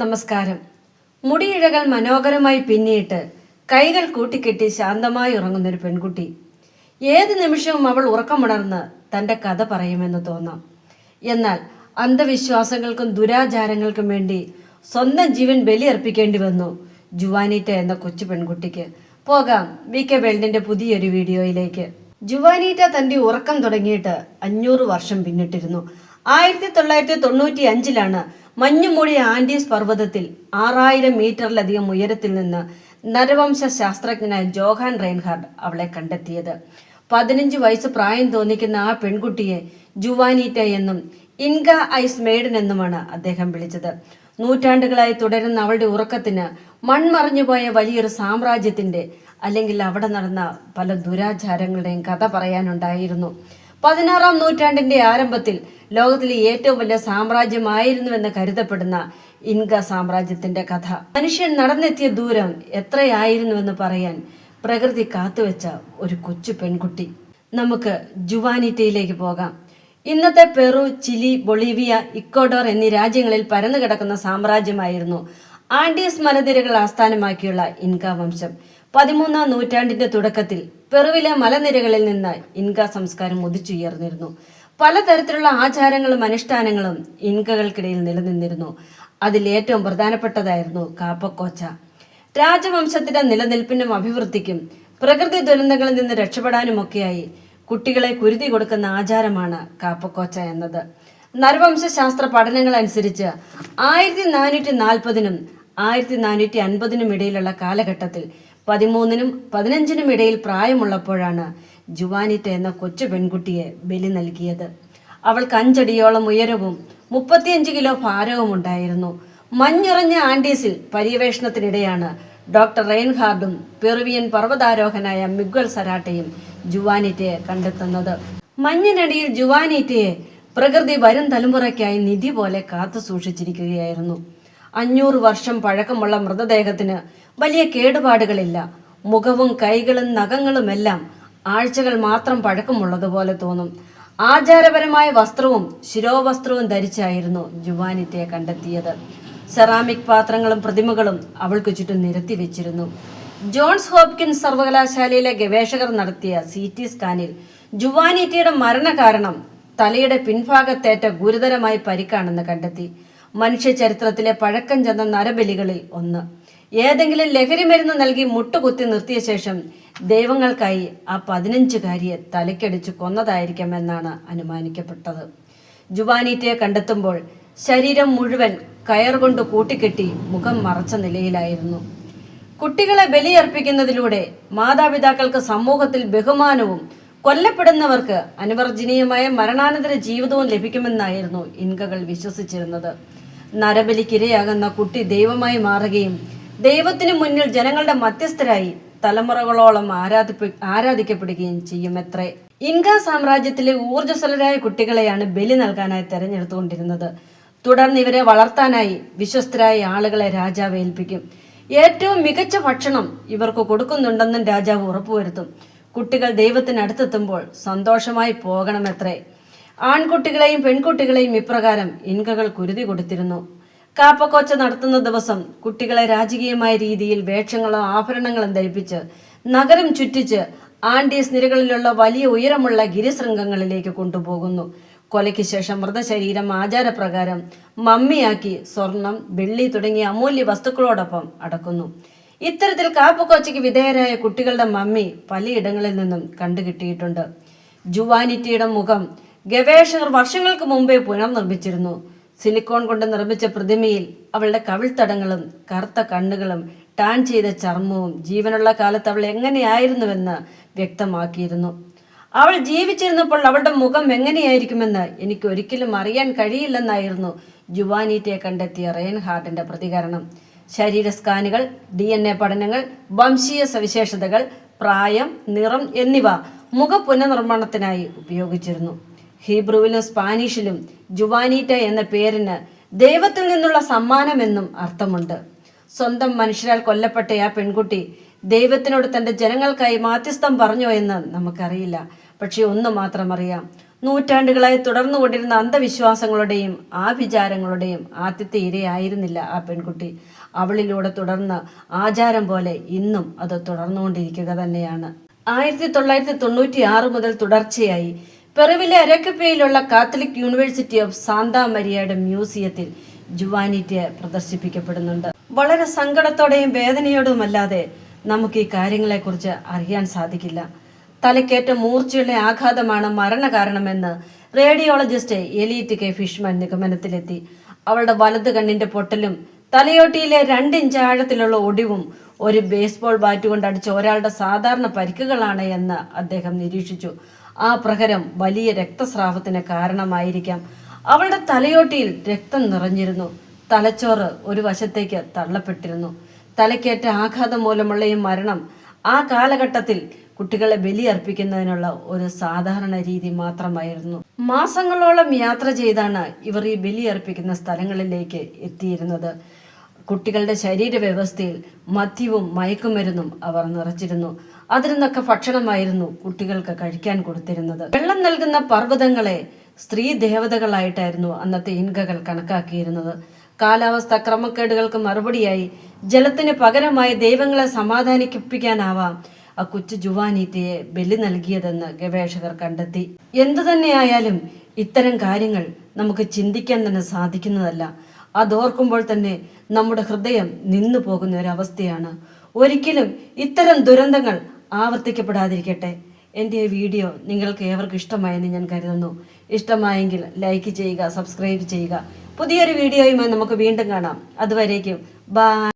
നമസ്കാരം. മുടിയിഴകൾ മനോഹരമായി പിന്നിയിട്ട് കൈകൾ കൂട്ടിക്കെട്ടി ശാന്തമായി ഉറങ്ങുന്നൊരു പെൺകുട്ടി. ഏത് നിമിഷവും അവൾ ഉറക്കമുണർന്ന് തന്റെ കഥ പറയുമെന്ന് തോന്നാം. എന്നാൽ അന്ധവിശ്വാസങ്ങൾക്കും ദുരാചാരങ്ങൾക്കും വേണ്ടി സ്വന്തം ജീവൻ ബലിയർപ്പിക്കേണ്ടി വന്നു ജുവാനീറ്റ എന്ന കൊച്ചു പെൺകുട്ടിക്ക്. പോകാം വി കെ വേൾഡിന്റെ പുതിയൊരു വീഡിയോയിലേക്ക്. ജുവാനീറ്റ തന്റെ ഉറക്കം തുടങ്ങിയിട്ട് അഞ്ഞൂറ് വർഷം പിന്നിട്ടിരുന്നു. ആയിരത്തി തൊള്ളായിരത്തി തൊണ്ണൂറ്റി അഞ്ചിലാണ് മഞ്ഞുമൂടിയ ആൻഡീസ് പർവതത്തിൽ ആറായിരം മീറ്ററിലധികം ഉയരത്തിൽ നിന്ന് നരവംശ ശാസ്ത്രജ്ഞനായ ജോഹാൻ റെയിൻഹാർഡ് അവളെ കണ്ടെത്തിയത്. പതിനഞ്ച് വയസ്സ് പ്രായം തോന്നിക്കുന്ന ആ പെൺകുട്ടിയെ ജുവാനീറ്റ എന്നും ഇൻക ഐസ് മെയ്ഡൻ എന്നുമാണ് അദ്ദേഹം വിളിച്ചത്. നൂറ്റാണ്ടുകളായി തുടരുന്ന അവളുടെ ഉറക്കത്തിന് മൺമറഞ്ഞുപോയ വലിയൊരു സാമ്രാജ്യത്തിന്റെ അല്ലെങ്കിൽ അവിടെ നടന്ന പല ദുരാചാരങ്ങളുടെയും കഥ പറയാനുണ്ടായിരുന്നു. പതിനാറാം നൂറ്റാണ്ടിന്റെ ആരംഭത്തിൽ ലോകത്തിലെ ഏറ്റവും വലിയ സാമ്രാജ്യമായിരുന്നുവെന്ന് കരുതപ്പെടുന്ന ഇൻക സാമ്രാജ്യത്തിന്റെ കഥ. മനുഷ്യൻ നടന്നെത്തിയ ദൂരം എത്രയായിരുന്നുവെന്ന് പറയാൻ പ്രകൃതി കാത്തുവെച്ച ഒരു കൊച്ചു പെൺകുട്ടി. നമുക്ക് ജുവാനിറ്റയിലേക്ക് പോകാം. ഇന്നത്തെ പെറു ചിലി ബൊളീവിയ ഇക്കോഡോർ എന്നീ രാജ്യങ്ങളിൽ പരന്നു കിടക്കുന്ന സാമ്രാജ്യമായിരുന്നു ആൻഡീസ് മലനിരകൾ ആസ്ഥാനമാക്കിയുള്ള ഇൻക വംശം. പതിമൂന്നാം നൂറ്റാണ്ടിന്റെ തുടക്കത്തിൽ പെറുവിലെ മലനിരകളിൽ നിന്ന് ഇൻക സംസ്കാരം ഉദിച്ചുയർന്നിരുന്നു. പലതരത്തിലുള്ള ആചാരങ്ങളും അനുഷ്ഠാനങ്ങളും ഇൻകകൾക്കിടയിൽ നിലനിന്നിരുന്നു. അതിൽ ഏറ്റവും പ്രധാനപ്പെട്ടതായിരുന്നു കാപ്പക്കോച്ച. രാജവംശത്തിന്റെ നിലനിൽപ്പിനും അഭിവൃദ്ധിക്കും പ്രകൃതി ദുരന്തങ്ങളിൽ നിന്ന് രക്ഷപ്പെടാനുമൊക്കെയായി കുട്ടികളെ കുരുതി കൊടുക്കുന്ന ആചാരമാണ് കാപ്പക്കോച്ച എന്നത്. നരവംശാസ്ത്ര പഠനങ്ങൾ അനുസരിച്ച് ആയിരത്തി നാനൂറ്റി നാൽപ്പതിനും ആയിരത്തി നാനൂറ്റി അൻപതിനും ഇടയിലുള്ള കാലഘട്ടത്തിൽ പതിമൂന്നിനും പതിനഞ്ചിനും ഇടയിൽ പ്രായമുള്ളപ്പോഴാണ് ജുവാനിറ്റ എന്ന കൊച്ചു പെൺകുട്ടിയെ ബലി നൽകിയത്. അവൾക്ക് അഞ്ചടിയോളം ഉയരവും മുപ്പത്തിയഞ്ച് കിലോ ഭാരവും ഉണ്ടായിരുന്നു. മഞ്ഞുറഞ്ഞ ആൻഡീസിൽ പര്യവേഷണത്തിനിടെയാണ് ഡോക്ടർ റെയിൻഹാർഡും പെറുവിയൻ പർവതാരോഹനായ മിഗ്വൽ സരാട്ടയും ജുവാനിറ്റയെ കണ്ടെത്തുന്നത്. മഞ്ഞിനടിയിൽ ജുവാനിറ്റയെ പ്രകൃതി വരും തലമുറയ്ക്കായി നിധി പോലെ കാത്തു സൂക്ഷിച്ചിരിക്കുകയായിരുന്നു. അഞ്ഞൂറ് വർഷം പഴക്കമുള്ള മൃതദേഹത്തിന് വലിയ കേടുപാടുകളില്ല. മുഖവും കൈകളും നഖങ്ങളുമെല്ലാം ആഴ്ചകൾ മാത്രം പഴക്കമുള്ളതുപോലെ തോന്നും. ആചാരപരമായ വസ്ത്രവും ശിരോവസ്ത്രവും ധരിച്ചായിരുന്നു ജുവാനിറ്റയെ കണ്ടെത്തിയത്. സെറാമിക് പാത്രങ്ങളും പ്രതിമകളും അവൾക്ക് ചുറ്റും നിരത്തി വെച്ചിരുന്നു. ജോൺസ് ഹോപ്കിൻസ് സർവകലാശാലയിലെ ഗവേഷകർ നടത്തിയ സി ടി സ്കാനിൽ ജുവാനിറ്റിയുടെ മരണകാരണം തലയുടെ പിൻഭാഗത്തേറ്റ ഗുരുതരമായി പരിക്കാണെന്ന് കണ്ടെത്തി. മനുഷ്യ ചരിത്രത്തിലെ പഴക്കം ചെന്ന നരബലികളിൽ ഒന്ന്. ഏതെങ്കിലും ലഹരി മരുന്ന് നൽകി മുട്ടുകുത്തി നിർത്തിയ ശേഷം ദൈവങ്ങൾക്കായി ആ പതിനഞ്ചുകാരിയെ തലക്കടിച്ചു കൊന്നതായിരിക്കാമെന്നാണ് അനുമാനിക്കപ്പെട്ടത്. ജുവാനീറ്റയെ കണ്ടെത്തുമ്പോൾ ശരീരം മുഴുവൻ കയർ കൊണ്ട് കൂട്ടിക്കെട്ടി മുഖം മറച്ച നിലയിലായിരുന്നു. കുട്ടികളെ ബലിയർപ്പിക്കുന്നതിലൂടെ മാതാപിതാക്കൾക്ക് സമൂഹത്തിൽ ബഹുമാനവും കൊല്ലപ്പെടുന്നവർക്ക് അനുവർജനീയമായ മരണാനന്തര ജീവിതവും ലഭിക്കുമെന്നായിരുന്നു ഇൻകകൾ വിശ്വസിച്ചിരുന്നത്. നരബലിക്കിരയാകുന്ന കുട്ടി ദൈവമായി മാറുകയും ദൈവത്തിനു മുന്നിൽ ജനങ്ങളുടെ മധ്യസ്ഥരായി തലമുറകളോളം ആരാധിപ്പി ആരാധിക്കപ്പെടുകയും ചെയ്യും ചെയ്യുമത്രേ. ഇൻക സാമ്രാജ്യത്തിലെ ഊർജസ്വലരായ കുട്ടികളെയാണ് ബലി നൽകാനായി തെരഞ്ഞെടുത്തുകൊണ്ടിരുന്നത്. തുടർന്ന് ഇവരെ വളർത്താനായി വിശ്വസ്തരായ ആളുകളെ രാജാവ് ഏൽപ്പിക്കും. ഏറ്റവും മികച്ച ഭക്ഷണം ഇവർക്ക് കൊടുക്കുന്നുണ്ടെന്നും രാജാവ് ഉറപ്പുവരുത്തും. കുട്ടികൾ ദൈവത്തിനടുത്തെത്തുമ്പോൾ സന്തോഷമായി പോകണമത്രേ. ആൺകുട്ടികളെയും പെൺകുട്ടികളെയും ഇപ്രകാരം ഇൻകകൾ കുരുതി കൊടുത്തിരുന്നു. കാപ്പക്കോച്ച നടത്തുന്ന ദിവസം കുട്ടികളെ രാജകീയമായ രീതിയിൽ വേഷങ്ങളും ആഭരണങ്ങളും ധരിപ്പിച്ച് നഗരം ചുറ്റിച്ച് ആൻഡീസ് നിരകളിലുള്ള വലിയ ഉയരമുള്ള ഗിരിശൃംഗങ്ങളിലേക്ക് കൊണ്ടുപോകുന്നു. കൊലയ്ക്ക് ശേഷം മൃതശരീരം ആചാരപ്രകാരം മമ്മിയാക്കി സ്വർണം വെള്ളി തുടങ്ങിയ അമൂല്യ വസ്തുക്കളോടൊപ്പം അടക്കുന്നു. ഇത്തരത്തിൽ കാപ്പുകോച്ചയ്ക്ക് വിധേയരായ കുട്ടികളുടെ മമ്മി പലയിടങ്ങളിൽ നിന്നും കണ്ടുകിട്ടിയിട്ടുണ്ട്. ജുവാനിറ്റിയുടെ മുഖം ഗവേഷകർ വർഷങ്ങൾക്ക് മുമ്പേ പുനർനിർമ്മിച്ചിരുന്നു സിലിക്കോൺ കൊണ്ട് നിർമ്മിച്ച പ്രതിമയിൽ അവളുടെ കവിൾത്തടങ്ങളും കറുത്ത കണ്ണുകളും ടാൻ ചെയ്ത ചർമ്മവും ജീവനുള്ള കാലത്ത് അവൾ എങ്ങനെയായിരുന്നുവെന്ന് വ്യക്തമാക്കിയിരുന്നു. അവൾ ജീവിച്ചിരുന്നപ്പോൾ അവളുടെ മുഖം എങ്ങനെയായിരിക്കുമെന്ന് എനിക്ക് ഒരിക്കലും അറിയാൻ കഴിയില്ലെന്നായിരുന്നു ജുവാനീറ്റയെ കണ്ടെത്തിയ റെയിൻ ഹാർട്ടിന്റെ പ്രതികരണം. ശരീര സ്കാനുകൾ ഡി എൻ എ പഠനങ്ങൾ വംശീയ സവിശേഷതകൾ പ്രായം നിറം എന്നിവ മുഖ പുനർനിർമ്മാണത്തിനായി ഉപയോഗിച്ചിരുന്നു. ഹീബ്രുവിലും സ്പാനിഷിലും ജുവാനീറ്റ എന്ന പേരിന് ദൈവത്തിൽ നിന്നുള്ള സമ്മാനമെന്നും അർത്ഥമുണ്ട്. സ്വന്തം മനുഷ്യരാൽ കൊല്ലപ്പെട്ട ആ പെൺകുട്ടി ദൈവത്തിനോട് തന്റെ ജനങ്ങൾക്കായി മാധ്യസ്ഥം പറഞ്ഞോ എന്ന് നമുക്കറിയില്ല. പക്ഷെ ഒന്ന് മാത്രം അറിയാം. നൂറ്റാണ്ടുകളായി തുടർന്നുകൊണ്ടിരുന്ന അന്ധവിശ്വാസങ്ങളുടെയും ആഭിചാരങ്ങളുടെയും ആദ്യത്തെ ഇരയായിരുന്നില്ല ആ പെൺകുട്ടി. അവളിലൂടെ തുടർന്ന് ആചാരം പോലെ ഇന്നും അത് തുടർന്നുകൊണ്ടിരിക്കുക തന്നെയാണ്. ആയിരത്തി തൊള്ളായിരത്തി തൊണ്ണൂറ്റി ആറ് മുതൽ തുടർച്ചയായി പെറുവിലെ അരക്കപ്പയിലുള്ള കാത്തലിക് യൂണിവേഴ്സിറ്റി ഓഫ് സാന്താ മരിയയുടെ മ്യൂസിയത്തിൽ ജുവാനിറ്റിയെ പ്രദർശിപ്പിക്കപ്പെടുന്നുണ്ട്. വളരെ സങ്കടത്തോടെയും വേദനയോടുമല്ലാതെ നമുക്ക് ഈ കാര്യങ്ങളെക്കുറിച്ച് അറിയാൻ സാധിക്കില്ല. തലക്കേറ്റ മൂർച്ചയുള്ള ആഘാതമാണ് മരണകാരണമെന്ന് റേഡിയോളജിസ്റ്റ് എലീറ്റ് കെ ഫിഷ്മാൻ നിഗമനത്തിലെത്തി. അവളുടെ വലത് കണ്ണിന്റെ പൊട്ടലും തലയോട്ടിയിലെ രണ്ടിഞ്ച് ആഴത്തിലുള്ള ഒടിവും ഒരു ബേസ്ബോൾ ബാറ്റ് കൊണ്ട് അടിച്ച ഒരാളുടെ സാധാരണ പരിക്കുകളാണ് എന്ന് അദ്ദേഹം നിരീക്ഷിച്ചു. ആ പ്രഹരം വലിയ രക്തസ്രാവത്തിന് കാരണമായിരിക്കാം. അവളുടെ തലയോട്ടിയിൽ രക്തം നിറഞ്ഞിരുന്നു. തലച്ചോറ് ഒരു വശത്തേക്ക് തള്ളപ്പെട്ടിരുന്നു. തലക്കേറ്റ ആഘാതം മൂലമുള്ള ഈ മരണം ആ കാലഘട്ടത്തിൽ കുട്ടികളെ ബലിയർപ്പിക്കുന്നതിനുള്ള ഒരു സാധാരണ രീതി മാത്രമായിരുന്നു. മാസങ്ങളോളം യാത്ര ചെയ്താണ് ഇവർ ഈ ബലിയർപ്പിക്കുന്ന സ്ഥലങ്ങളിലേക്ക് എത്തിയിരുന്നത്. കുട്ടികളുടെ ശരീരവ്യവസ്ഥയിൽ മദ്യവും മയക്കുമരുന്നും അവർ നിറച്ചിരുന്നു. അതിൽ നിന്നൊക്കെ ഭക്ഷണമായിരുന്നു കുട്ടികൾക്ക് കഴിക്കാൻ കൊടുത്തിരുന്നത്. വെള്ളം നൽകുന്ന പർവതങ്ങളെ സ്ത്രീ ദേവതകളായിട്ടായിരുന്നു അന്നത്തെ ഇൻകകൾ കണക്കാക്കിയിരുന്നത്. കാലാവസ്ഥ ക്രമക്കേടുകൾക്ക് മറുപടിയായി ജലത്തിന് പകരമായി ദൈവങ്ങളെ സമാധാനിപ്പിക്കാനാവാം ആ കൊച്ചു ജുവാനീറ്റയെ ബലി നൽകിയതെന്ന് ഗവേഷകർ കണ്ടെത്തി. എന്തു തന്നെയായാലും ഇത്തരം കാര്യങ്ങൾ നമുക്ക് ചിന്തിക്കാൻ തന്നെ സാധിക്കുന്നതല്ല. അതോർക്കുമ്പോൾ തന്നെ നമ്മുടെ ഹൃദയം നിന്നു പോകുന്ന ഒരവസ്ഥയാണ്. ഒരിക്കലും ഇത്തരം ദുരന്തങ്ങൾ ആവർത്തിക്കപ്പെടാതിരിക്കട്ടെ. എന്റെ ഈ വീഡിയോ നിങ്ങൾക്ക് ഏവർക്കും ഇഷ്ടമായെന്ന് ഞാൻ കരുതുന്നു. ഇഷ്ടമായെങ്കിൽ ലൈക്ക് ചെയ്യുക സബ്സ്ക്രൈബ് ചെയ്യുക. പുതിയൊരു വീഡിയോയുമായി നമുക്ക് വീണ്ടും കാണാം. അതുവരേക്കും ബൈ.